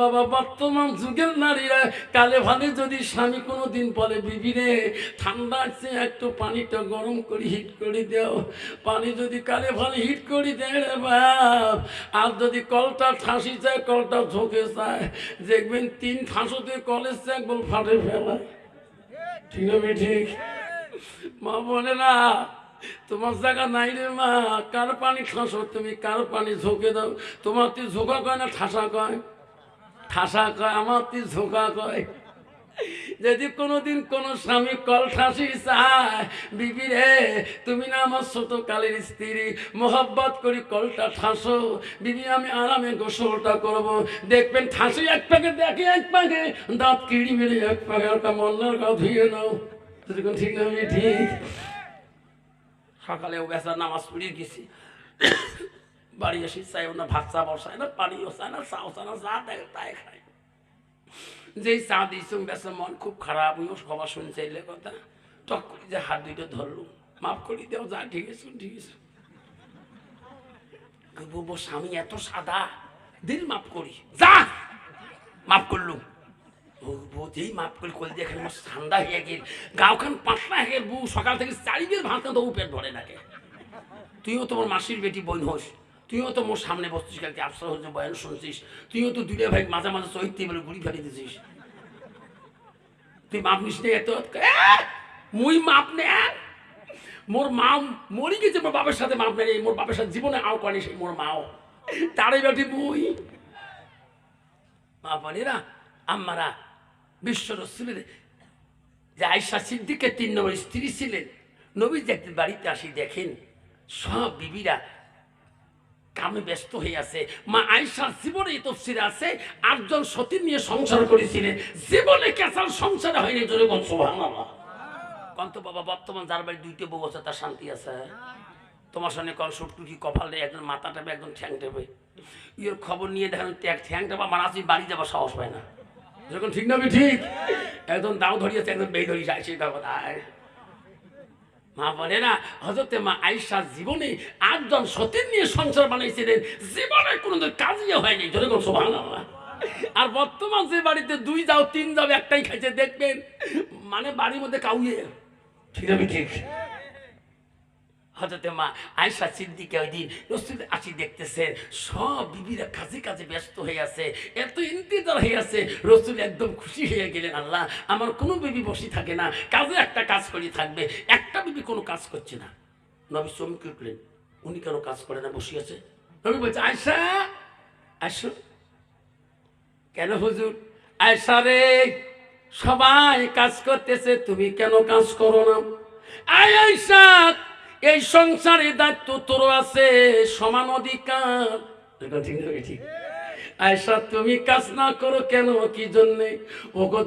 বাবা, বর্তমান কালে ভালে যদি স্বামী বলে হিট দাও। যদি কালে ভালে হিট আর যদি কলটা ঠাসি যায়, কলটা ঝোঁকে যায়। দেখবেন তিন ঠাসতে কলেজ একবার ফাটে ফেলা ঠিক না ঠিক মা বলে, না তোমার জায়গা নাই রে মা। কার পানি ঠাসো তুমি? কার পানি ঝোঁকে দাও? তোমার তুই ঝোঁকা কয় না ঠাসা কয়? ঠাসা কয়, আমার তুই ঝোঁকা কয়। যদি কোনোদিন কোনো স্বামী কল ঠাসি চায়, বিবি রে, তুমি না আমার ছোট কালের স্ত্রী। মোহব্বত করি কলটা ঠাসো। বিবি, আমি আরামে গোসলটা করব। দেখবেন ঠাসি এক পাকে দেখে এক পাকে দাঁত কিড়ি মেরে এক পাকে ওটা মন্নার গা ধুয়ে নাও। ঠিক আমি ঠিক। সকালে বেচার নামাজ পড়িয়ে গেছি। বাড়ি এসে চাই না, ভাত চা বসায় না, পানিও চায় না, চাও চায় না, যা দেয় তাই খায়। যেই চা দিয়েছি বেচার মন খুব খারাপ ওইও সবার শুনছে এলে কথা। টক করে যে হাত দুইটা ধরলুম মাফ করি দেও, যা, ঠিক আছে ঠিক আছে। বলব স্বামী এত সাদা। দিল মাফ করি। যা, মাফ করলুম। পাঁচটা সকাল থেকে ভাত পেট তুইও তোমার মাসির বেটি বইন হোস তুইও তো মোর সামনে বসছিস কালকে আফসর বয়ান শুনছিস, তুইও তো ভাই মাঝে মাঝে চৈত্য বলে গুড়ি ফেলে দিছিস। তুই মাপ নিস এত মুই মাপ নে মোর মা মরি গেছে, মোর বাপের সাথে মাপ নেই মোর বাপের সাথে জীবনে আও করে সেই মোর মাও। তারে বেটি মুই। মা বলে, না, আম্মারা বিশ্ব রসুলের যে আয়সা সিদ্দিকের তিন নম্বর স্ত্রী ছিলেন নবী একদিন বাড়িতে আসি দেখেন, সব বিবিরা কামে ব্যস্ত হয়ে আছে। মা আয়সার জীবনে তফসিরে আছে, আটজন সতী নিয়ে সংসার করেছিলেন। জীবনে কেসাল সংসার হয়নি, জোরে সুবহানাল্লাহ। কন্ত বাবা, বর্তমান যার বাড়ি দুইটা বউ আছে, তার শান্তি আছে? তোমার সঙ্গে কল সুটটুকি কপাল নেই একজন মাথা টেপে, একজন ঠ্যাং টেপে। ইয়ের খবর নিয়ে দেখেন, ঠ্যাং টেপা আসি বাড়ি যাবার সাহস পায় না। যখন ঠিক না ঠিক, একজন দাও ধরিয়েছে, একজন বেই ধরিয়েছে সেই কথা মা বলে, না হজরতে মা আইসার জীবনে আটজন সতীর নিয়ে সংসার বানাইছিলেন, জীবনে কোনোদিন কাজই হয়নি জোরে কোন আর বর্তমান যে বাড়িতে দুই যাও তিন যাও একটাই খাইছে, দেখবেন মানে বাড়ির মধ্যে কাউয়ে, ঠিক আমি ঠিক? হজরতে মা আয়সা সিদ্দিকে ওই দিন রসুল আসি দেখতেছেন। সব বিবিরা কাজে কাজে ব্যস্ত হয়ে আছে। এত ইন্তজার হয়ে আছে। রসুল একদম খুশি হয়ে গেলেন, আল্লাহ, আমার কোনো বিবি বসে থাকে না। কাজে একটা কাজ করে থাকবে। একটা বিবি কোনো কাজ করছে না। নবী চমকে উঠলেন। উনি কেন কাজ করে না? বসে আছে? নবী বলছে আয়সা আসো। কেন হুজুর? আয়সা রে, সবাই কাজ করতেছে, তুমি কেন কাজ করো না? আয় আয়সা এই সংসারে দায়িত্ব তোর আছে, সমান অধিকার। আয়সা, তুমি কাজ না করো কেন? কি জন্যে? ও গো।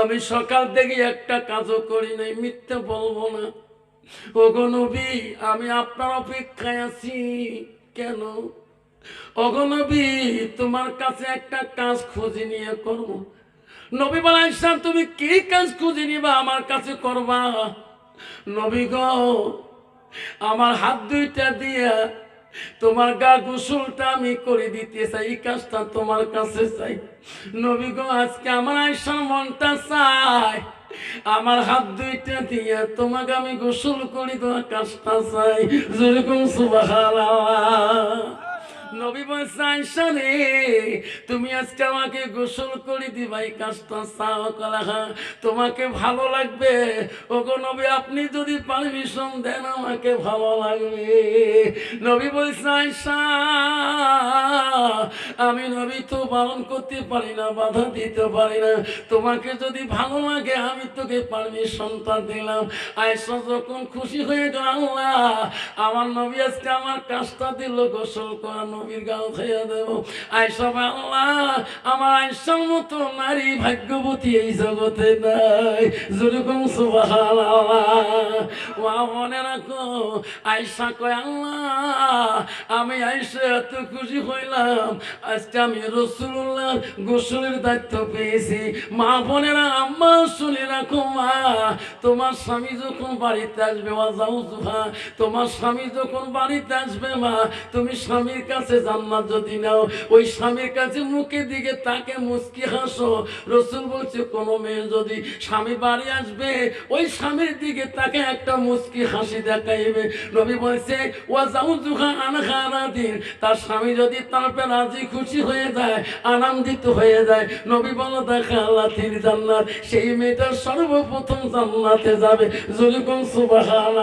আমি সকাল থেকে একটা কাজও করি নাই, মিথ্যে বলব না। ও গো নবী, আমি আপনার অপেক্ষায় আছি। কেন? অগনবী তোমার কাছে একটা কাজ খুঁজে নিয়ে করব। নবী বলা ইসলাম, তুমি কি কাজ খুঁজে নিবা আমার কাছে করবা? নবী গো, আমার হাত দুইটা দিয়া তোমার গা গোসলটা আমি করে দিতে চাই, এই কাজটা তোমার কাছে চাই। নবী গো, আজকে আমার আয়সার মনটা চাই আমার হাত দুইটা দিয়া তোমাকে আমি গোসল করি তোমার কাজটা চাই। যেরকম সুবাহ নবী বলছে আয়সা তুমি আজকে আমাকে গোসল করে দিবা, এই কাজটা চাও, কলা তোমাকে ভালো লাগবে। ওগো নবী, আপনি যদি পারমিশন দেন, আমাকে ভালো লাগবে। নবী বলছে আয়সা আমি নবী তো পালন করতে পারি না, বাধা দিতে পারি না। তোমাকে যদি ভালো লাগে, আমি তোকে পারমিশনটা দিলাম। আয়সা যখন খুশি হয়ে গেল, আল্লাহ, আমার নবী আজকে আমার কাজটা দিল, গোসল করানো। খাইয়া দেব। আমার মতো নারী ভাগ্যবতী এই জগতে নাই। যেরকম সুবাহান মা মনে রাখো কয় আল্লাহ, আমি আয়সা এত খুশি হইলাম, আজকে আমি রসুল্লাহ গোসলের দায়িত্ব পেয়েছি। মা বোনেরা আম্মা, শুনে রাখো মা, তোমার স্বামী যখন বাড়িতে আসবে মা যাও তোমার স্বামী যখন বাড়িতে আসবে মা, তুমি স্বামীর কাছে জান্নাত যদি নাও, ওই স্বামীর কাছে মুখে দিকে তাকে মুচকি হাসো। রসুল বলছে, কোনো মেয়ে যদি স্বামী বাড়ি আসবে, ওই স্বামীর দিকে তাকে একটা মুচকি হাসি দেখাইবে। নবী বলছে ও যাও জুহা আনখানা দিন তার স্বামী যদি তারপরে রাজি খুশি হয়ে যায়, আনন্দিত হয়ে যায়, নবী বলো, দেখা আল্লাহ, তিনি জান্নাত। সেই মেয়েটা সর্বপ্রথম জান্নাতে যাবে। জুলকুম সুবাহান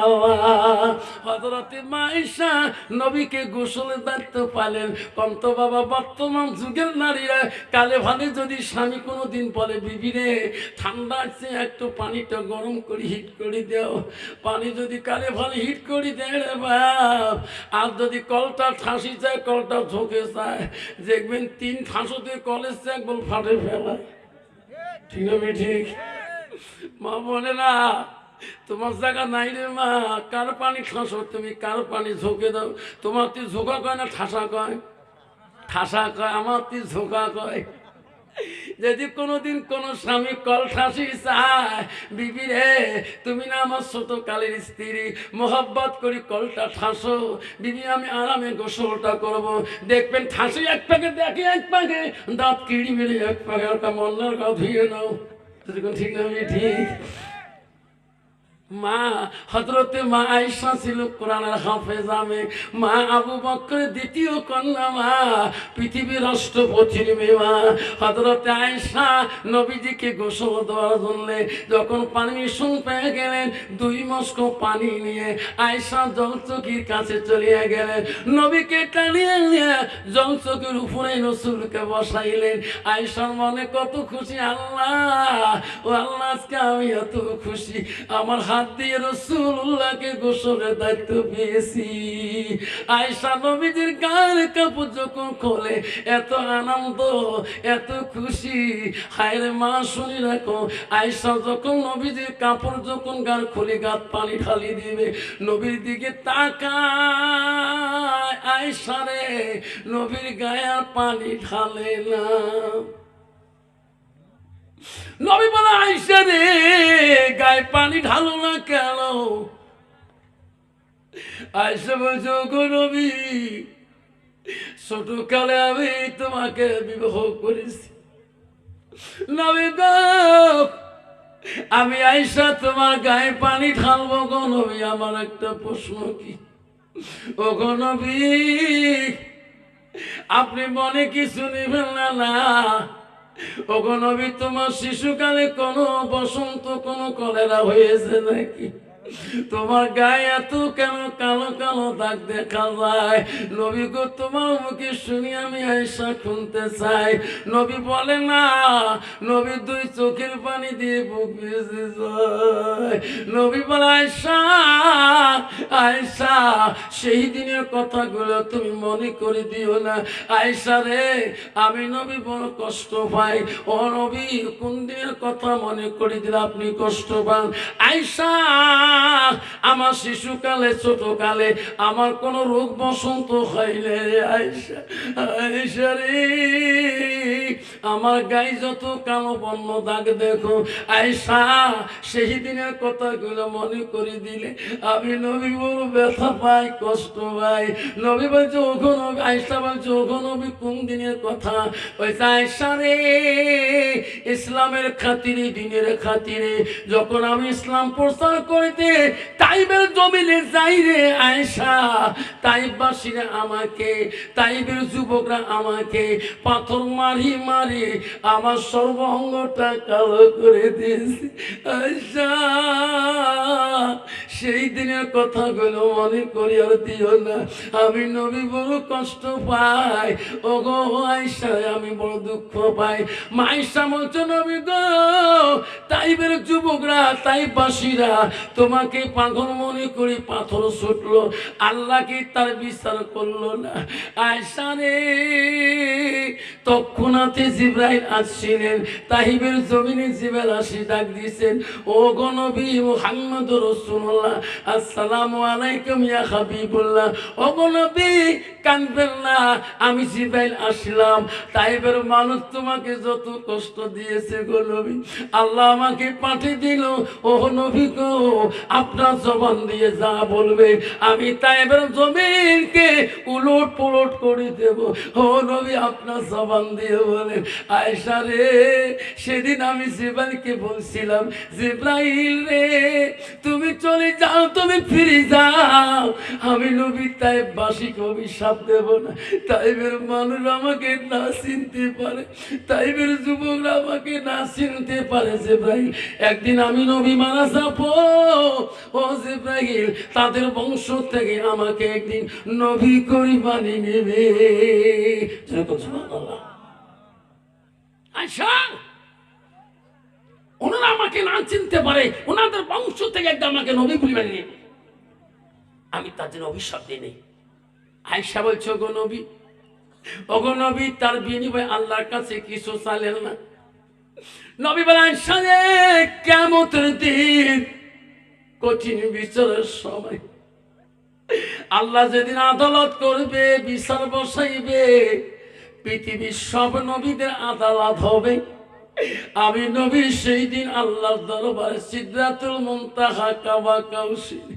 হজরতে মাইশা নবীকে গোসলের দায়িত্ব পালেন। কন্ত বাবা, বর্তমান যুগের নারীরা, কালে ভালে যদি স্বামী কোনো দিন বলে, বিবি রে, ঠান্ডা আছে, একটু পানিটা গরম করে, হিট করে দেও। পানি যদি কালে ভালে হিট করে দেয় রে বাপ, আর যদি কলটা ঠাসি যায়, কলটা ঝোঁকে যায়। দেখবেন তিন ঠাসুতে কলেজ একবার ফাটে ফেলা ঠিক না ঠিক? মা বলে, না তোমার জায়গা নাই রে মা। কার পানি ঠাসো তুমি? কার পানি ঝোঁকে দাও? তোমার তুই ঝোঁকা কয় না ঠাসা কয়? ঠাসা কয়, আমার তুই ঝোঁকা কয়। যদি কোনোদিন কোন স্বামী কল ঠাসি চায়, বিবি রে, তুমি না আমার ছোট কালের স্ত্রী, মোহব্বত করি কলটা ঠাসো। বিবি, আমি আরামে গোসলটা করব। দেখবেন ঠাসি এক পাকে, দেখে এক পাকে, দাঁত কিড়ি মেরে এক পাকে ওটা মন্নার গা ধুয়ে নাও। ঠিক না ঠিক। মা হজরতে মা আয়সা ছিল কোরআনের হাফেজা মে মা আবু বক্করের দ্বিতীয় কন্যা মা, পৃথিবীর রাষ্ট্রপতির মেয়ে মা। হজরতে আয়সা নবীজিকে গোসল দেওয়ার জন্য যখন পারমিশন পেয়ে গেলেন, দুই মস্ক পানি নিয়ে আয়সা জলচকির কাছে চলিয়া গেলেন। নবীকে টানিয়ে নিয়ে জলচকির উপরে রসুলকে বসাইলেন। আয়সার মনে কত খুশি, আল্লাহ, ও আল্লাহ, আজকে আমি এত খুশি। আমার হাত কাপড় যখন গান খুলে, গাত পানি ঢালি দিবে। নবীর দিকে তাকায় আয়সা রে, নবীর গায়ে পানি ঢালে না। নবী বলে, আইসা রে, গায়ে পানি ঢালো না কেন? আইসা বলছো নবী ছোট কালে আমি তোমাকে বিবাহ করেছি। নবী আমি আইসা তোমার গায়ে পানি ঢালবো গো নবী, আমার একটা প্রশ্ন কি? ও গো নবী, আপনি মনে কিছু নেবেন না না ওগো নবী তোমার শিশুকালে কোনো বসন্ত কোনো কলেরা হয়েছে নাকি? তোমার গায়ে এত কেন কালো কালো দাগ দেখা যায়? নবী গো, তোমার মুখে শুনি আমি আয়সা শুনতে চাই। নবী বলে, না, নবী দুই চোখের পানি দিয়ে বুক নবী বলে আয়সা আয়সা সেই দিনের কথাগুলো তুমি মনে করে দিও না। আয়সা রে, আমি নবী বড় কষ্ট পাই। ও নবী, কোন দিনের কথা মনে করে দিলে আপনি কষ্ট পান? আয়সা আমার শিশুকালে, ছোটকালে আমার কোনো রোগ বসন্ত হইলে আমার গায়ে যত কালো বর্ণ দাগ দেখো। আয়সা সেই দিনের কথাগুলো মনে করে দিলে আমি নবী বড় ব্যথা পাই, কষ্ট পাই। নবী বলছে ওখন আয়সা বলছে ওখন কোন দিনের কথা? ওইসা আয়সা রে, ইসলামের খাতিরে, দিনের খাতিরে, যখন আমি ইসলাম প্রচার করিতে তাইবের জমিনে যাই রে আয়সা তাইবাসীরা আমাকে, তাইবের যুবকরা আমাকে পাথর মারি মারি আমার সর্বঙ্গটা কালো করে দিয়েছে। আয়সা সেই দিনের কথা গুলো মনে করি আর দিও না। আমি নবী বড় কষ্ট পাই। ও গো আয়সা আমি বড় দুঃখ পাই। মাইসা বলছো নবী গো, তাইবের যুবকরা তাই বাসীরা তোমাকে পাগল মনে করি পাথর ছুটলো, আল্লাহ কি তার বিচার করল না? আয়সা রে, তৎক্ষণাতে জিব্রাইল আসছিলেন, তাহিবের জমিনে জিবেল আসি ডাক দিয়েছেন, ও গনবী মুহাম্মদ রসুল্লাহ আসসালামু আলাইকুম ইয়া হাবিবুল্লাহ। ও গনবী কানবেন না, আমি জিব্রাইল আসলাম। তাইবের মানুষ তোমাকে যত কষ্ট দিয়েছে গো নবী, আল্লাহ আমাকে পাঠিয়ে দিল ও নবী আপনার জবান দিয়ে যা বলবে, আমি তাইবের জমিনকে উলট পুলট করে দেব। ও নবী, আপনার জবান দিয়ে বলেন আয়সা রে, সেদিন আমি জিব্রাইলকে বলছিলাম, জিব্রাইল রে, তুমি চলে যাও, তুমি ফিরে যাও। আমি নবী, তাই বাসিকে অভিশাপ দেব না। তাইবের মানুষ আমাকে না চিনতে পারে, তাইবের যুবকরা আমাকে না চিনতে পারে, জিব্রাইল। একদিন আমি নবী মারা যাব। ও জিব্রাইল তাদের বংশ থেকে আমাকে একদিন নবী করি বানিয়ে নেবে। ওনারা আমাকে না চিনতে পারে, ওনাদের বংশ থেকে একদম আমাকে নবী আমি তার জন্য অভিশাপ দিই নেই। আয়সা বলছে গো নবী, ওগো নবী, তার বিনিময়ে আল্লাহর কাছে কিছু চাইলেন না। নবী বলে আয়সা কেমতের দিন কঠিন বিচারের সময়। আল্লাহ যেদিন আদালত করবে, বিচার বসাইবে, পৃথিবীর সব নবীদের আদালত হবে। আমি নবী, সেই দিন আল্লাহর দরবারে সিদ্ধাতুল মুনতাহা কাবা কাউসিন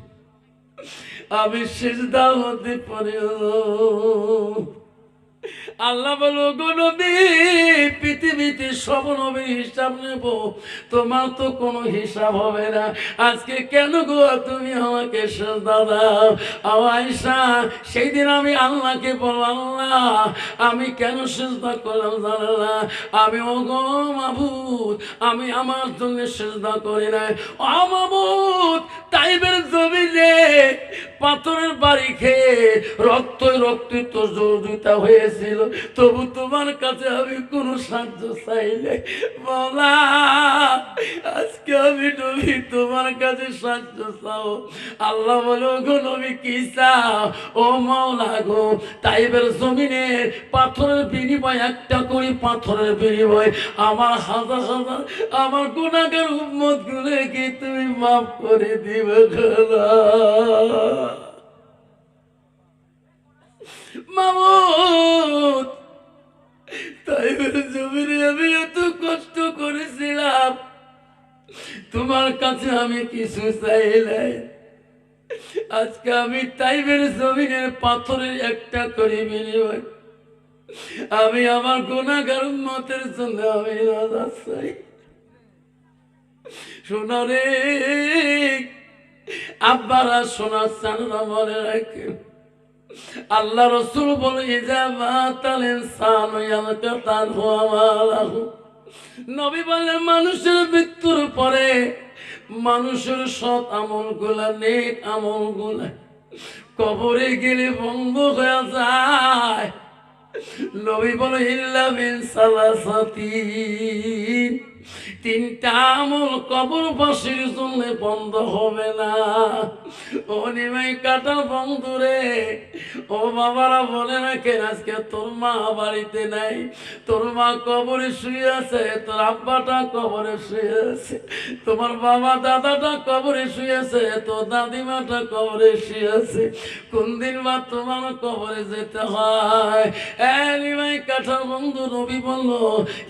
আমি সিজদা হতে পারি আল্লাহ বলো গো নবী, পৃথিবীতে সব নবীর হিসাব নেব। তোমার তো কোনো হিসাব হবে না। আজকে কেন গো তুমি আমাকে সেজদা আয়সা সেই দিন আমি আল্লাহকে বললাম, আল্লাহ, আমি কেন সেজদা করলাম জানো না? আমি ও গো মাবুদ, আমি আমার জন্য সেজদা করি না ও মাবুদ, তাইবের জমিনে পাথরের বাড়ি খেয়ে রক্তই রক্তিত জর্জিতা হয়েছিল তবু তোমার কাছে আমি কোনো সাহায্য চাইলে বলা, আজকে আমি নবী, তোমার কাছে সাহায্য চাও। আল্লাহ বলো গো নবী কি চাও? ও মাওলা গো, তাইবের জমিনে পাথরের বিনিময়, একটা করি পাথরের বিনিময়। আমার হাজার হাজার, আমার গুণাগার উম্মত গুলোকে তুমি মাফ করে দিবে খোদা মামুদ তাই জমিনে আমি এত কষ্ট করেছিলাম। তোমার কাছে আমি কিছু চাইলাই আজকে আমি তাইবের জমিনের পাথরের একটা করে বিনিময়। আমি আমার গুণাগার মতের জন্য আমি রাজা চাই। শোনা রে, আব্বারা শোনা চানরা মনে রাখেন। আল্লাহ রসুল বলে নবী বলে, মানুষের মৃত্যুর পরে মানুষের সৎ আমলগুলা নেক আমলগুলা কবরে গেলে বন্ধ হয়ে যায়। নবী বলে, ইল্লা মিন সালাসাতিন। তিনটা আমল কবর বাসীর জন্য বন্ধ হবে না। ও নিমাই কাটা বন্ধুরে, ও বাবারা বলে রাখেন আজকে তোর মা বাড়িতে নাই, তোর মা কবরে শুয়ে আছে, তোর আব্বাটা কবরে শুয়ে আছে, তোমার বাবা দাদাটা কবরে শুয়ে আছে, তোর দাদিমাটা কবরে শুয়ে আছে। কোন দিন বা তোমার কবরে যেতে হয়? এ নিমাই কাঠার বন্ধু, নবী বলল,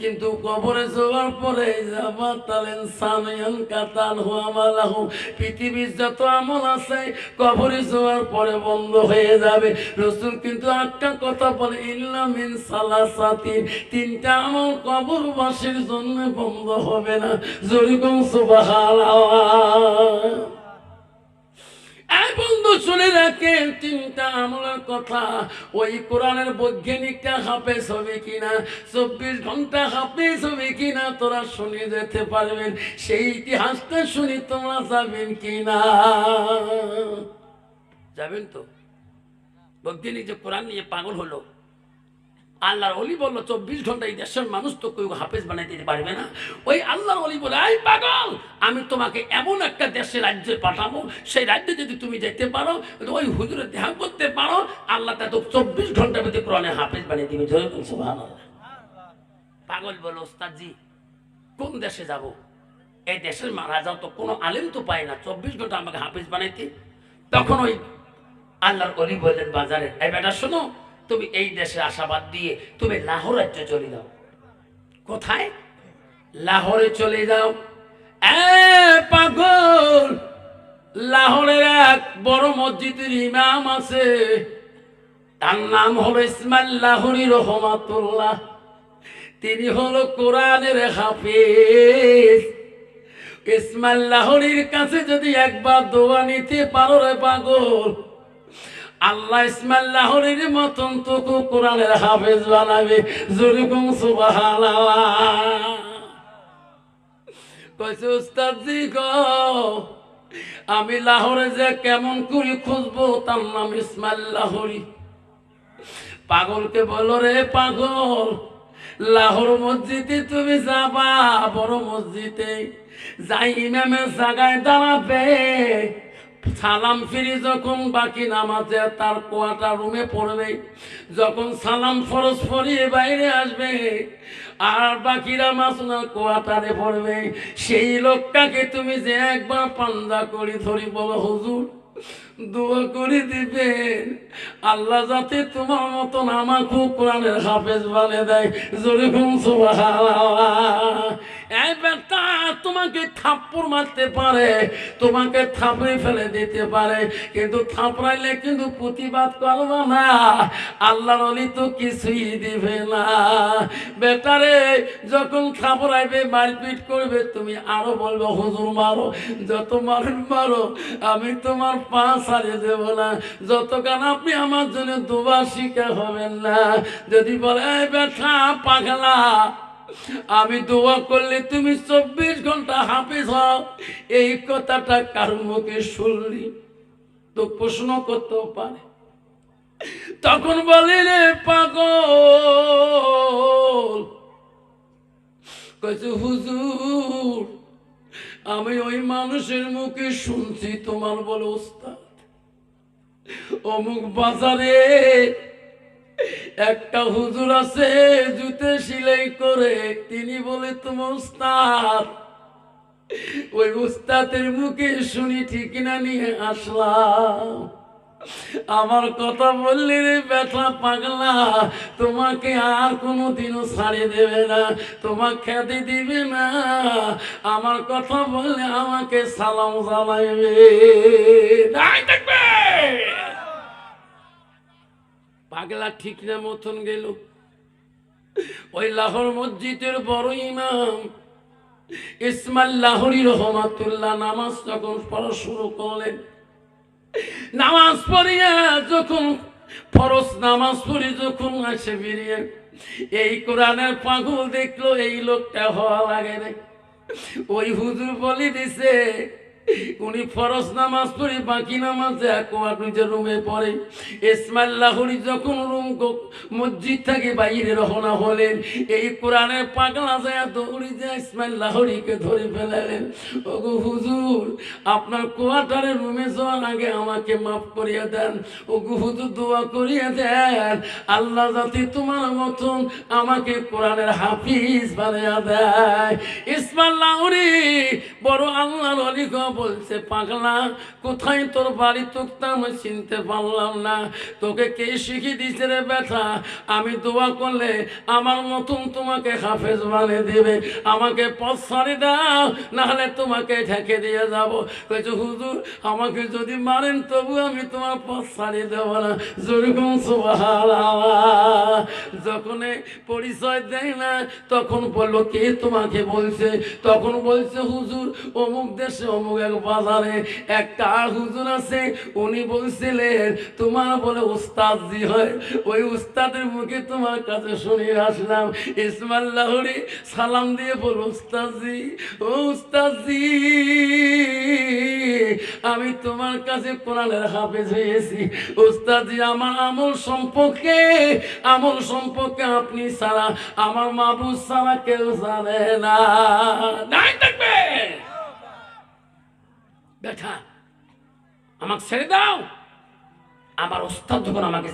কিন্তু কবরে যাওয়ার পরে পৃথিবীর যত পরে বন্ধ হয়ে যাবে। রসুল কিন্তু একটা কথা বলে, ইল্লা মিন সালাসাতিন। তিনটা আমল কবরবাসীর জন্য বন্ধ হবে না। জরিগম এই বন্ধু শুনে রাখেন তিনটা আমলের কথা। ওই কোরআনের বৈজ্ঞানিকটা হাফেজ হবে কিনা, চব্বিশ ঘণ্টা হাফেজ হবে কিনা, তোরা শুনে যেতে পারবেন, সেই ইতিহাসটা শুনে তোমরা যাবেন কিনা। যাবেন তো? বৈজ্ঞানিক যে কোরআন নিয়ে পাগল হলো আল্লাহর অলি বলল, চব্বিশ ঘণ্টা এই দেশের মানুষ তো কেউ হাফেজ বানাই দিতে পারবে না। ওই আল্লাহর অলি বলে, এই পাগল, আমি তোমাকে এমন একটা দেশে রাজ্যে পাঠাবো, সেই রাজ্যে যদি তুমি যেতে পারো ওই হুজুরে ধ্যান করতে পারো, আল্লাহ তা তো চব্বিশ ঘণ্টার মধ্যে কোরআনে হাফেজ বানিয়ে দিবে। জয় ভালো পাগল বলো, ওস্তাদজি, কোন দেশে যাব? এই দেশের রাজাও তো কোনো আলেম তো পায় না। চব্বিশ ঘণ্টা আমাকে হাফেজ বানাইতে। তখন ওই আল্লাহর অলি বললেন, বাজারে, এই বেটা শোনো তুমি এই দেশে আশাবাদ দিয়ে তুমি লাহোর রাজ্যে চলে যাও। কোথায়? লাহোরে চলে যাও। পাগল! লাহোরের এক বড় মসজিদের ইমাম আছে। তার নাম হলো ইসমাইল লাহোরি রহমাতুল্লাহ। তিনি হলো কোরআনের হাফিজ। ইসমাইল লাহরির কাছে যদি একবার দোয়া নিতে পারো রে পাগল আল্লাহ ইসমাইল মতন তোকে কোরআনের হাফেজ বানাবে। জুরুকুম সুবহানাল্লাহ। কইছে, উস্তাদজি গো, আমি লাহোরে যে কেমন করে খুঁজবো তার নাম ইসমাইল লাহরি। পাগলকে বলো রে পাগল, লাহোর মসজিদে তুমি যাবা, বড় মসজিদে। যাই ইমামের জায়গায় দাঁড়াবে সালাম ফিরি যখন বাকি নামাজে তার কোয়াটার রুমে পড়বে, যখন সালাম ফরজ ফরিয়ে বাইরে আসবে, আর বাকিরা মাসুনার কোয়াটারে পড়বে, সেই লোকটাকে তুমি যে একবার পান্দা করি ধরি বলো, হুজুর, দোয়া করে দিবেন। আল্লাহ যাতে তোমার মতন আমাকে কোরআনের হাফেজ বানে দেয়। জোরে ঘুম তোমাকে থাপ্পড় মারতে পারে, তোমাকে থাপড়ে ফেলে দিতে পারে, কিন্তু থাপড়াইলে কিন্তু প্রতিবাদ করবে না। আল্লাহর অলি তো কিছুই দিবে না। বেটারে যখন থাপড়াইবে, মারপিট করবে, তুমি আরও বলবে, হুজুর, মারো, যত মারুন মারো, আমি তোমার পা ছাড়িয়ে দেব না। যতক্ষণ আপনি আমার জন্য দুবার শিকার হবেন না। যদি বলে বেটা, পাগলা আমি দোয়া করলে তুমি চব্বিশ ঘণ্টা হাফিজ হও। এই কথাটা কার মুখে শুনলি? তো প্রশ্ন করতেও পারে। তখন বলি রে পাগল। কইছে, হুজুর, আমি ওই মানুষের মুখে শুনছি তোমার বলে ওস্তাদ। অমুক বাজারে একটা হুজুর আছে, জুতে সিলাই করে, তিনি বলে তোমার উস্তাদ। ওই উস্তাদের মুখে শুনি ঠিক না নিয়ে আসলাম। আমার কথা বললি রে ব্যথা পাগলা, তোমাকে আর কোনো দিনও ছাড়িয়ে দেবে না, তোমাকে খ্যাতি দিবে না। আমার কথা বললে আমাকে সালাম জানাইবে। পাগলা ঠিক না মতন গেল। ওই লাহোর মসজিদের বড় ইমাম ইসমাইল লাহরি রহমাতুল্লাহ নামাজ যখন পড়া শুরু করলেন, নামাজ পড়িয়া যখন, ফরজ নামাজ পড়ি যখন আসে বেরিয়ে, এই কোরআনের পাগল দেখল, এই লোকটা হওয়া লাগে রে ওই হুজুর বলি দিছে উনি ফরজ নামাজ পড়ে, বাকি নামাজে কোয়ার নিজের রুমে পড়ে। ইসমাইল লাহুরি যখন রুম মসজিদ থেকে বাইরে রওনা হলেন, এই কোরআনের পাগলা যায় দৌড়ি যায় ইসমাইল লাহুরিকে ধরে ফেলালেন। ওগো হুজুর, আপনার কোয়ার্টারে রুমে যাওয়ার আগে আমাকে মাফ করিয়ে দেন। ওগো হুজুর, দোয়া করিয়ে দেন। আল্লাহ যাতে তোমার মতন আমাকে কোরআনের হাফিজ বানিয়ে দেয়। ইসমাইল লাহুরি বড় আল্লাহর অলিক বলছে, পাগলা, কোথায় তোর বাড়ি? তোকে আমি চিনতে পারলাম না। তোকে কে শিখিয়ে দিয়েছে রে ব্যথা আমি দোয়া করলে আমার মতন তোমাকে হাফেজ বানিয়ে দেবে। আমাকে পথ ছাড়ি দাও, নাহলে তোমাকে ঢেকে দিয়ে যাব। কয়েছে হুজুর, আমাকে যদি মারেন, তবু আমি তোমার পথ ছাড়িয়ে দেব না। যেরকম যখন পরিচয় দেয় না, তখন বলল, কে তোমাকে বলছে? তখন বলছে, হুজুর, অমুক দেশে অমুক এক বাজারে হুজুর আছে, উনি বলছিলেন, তোমার বলে উস্তাদজি হয়, ওই উস্তাদের মুখে তোমার কাছে শুনে আসলাম। ইসমাল লাহরি সালাম দিয়ে বল উস্তাদজি, ও উস্তাদজি, আমি তোমার কাছে কোরআনের হাফেজ হয়েছি। উস্তাদজি, আমার আমল সম্পর্কে আমল সম্পর্কে আপনি ছাড়া আমার মাবুদ ছাড়া কেউ জানে না। নাই থাকবে! বেটা, আমাকে ছেড়ে দাও। আমার ওস্তাদ যখন আমাকে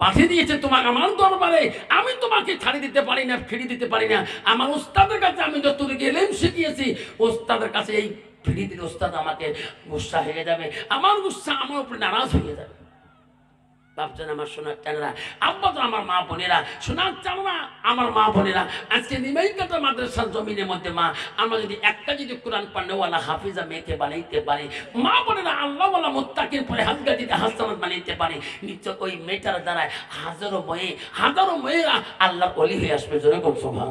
পাঠিয়ে দিয়েছে তোমাকে আমার দরবারে। আমি তোমাকে ছাড়ি দিতে পারি না, ফিরি দিতে পারি না। আমার ওস্তাদের কাছে আমি যতটুকু এলেম শিখিয়েছি, ওস্তাদের কাছে এই ফিরি দিলে ওস্তাদ আমাকে গুসা হয়ে যাবে। আমার গুসা আমার উপরে নারাজ হয়ে যাবে। ভাবছেন আমার সোনার চানেরা আব্বা তো আমার মা বোনেরা। সোনার চানেরা আমার মা বোনেরা। আজকে নিমাই কাটা মাদ্রাসার জমিনের মধ্যে মা, আমরা যদি একটা যদি কোরআন পান্ডওয়ালা হাফিজা মেয়েকে বানাইতে পারি, মা বোনেরা আল্লাহওয়ালা মোত্তাকের পরে হালকা যদি হাসনাত বানাইতে পারি, নিশ্চয় ওই মেয়েটার দ্বারায় হাজারো মেয়ে, হাজারো মেয়েরা আল্লাহ অলি হয়ে আসবে জোরে কম সোভান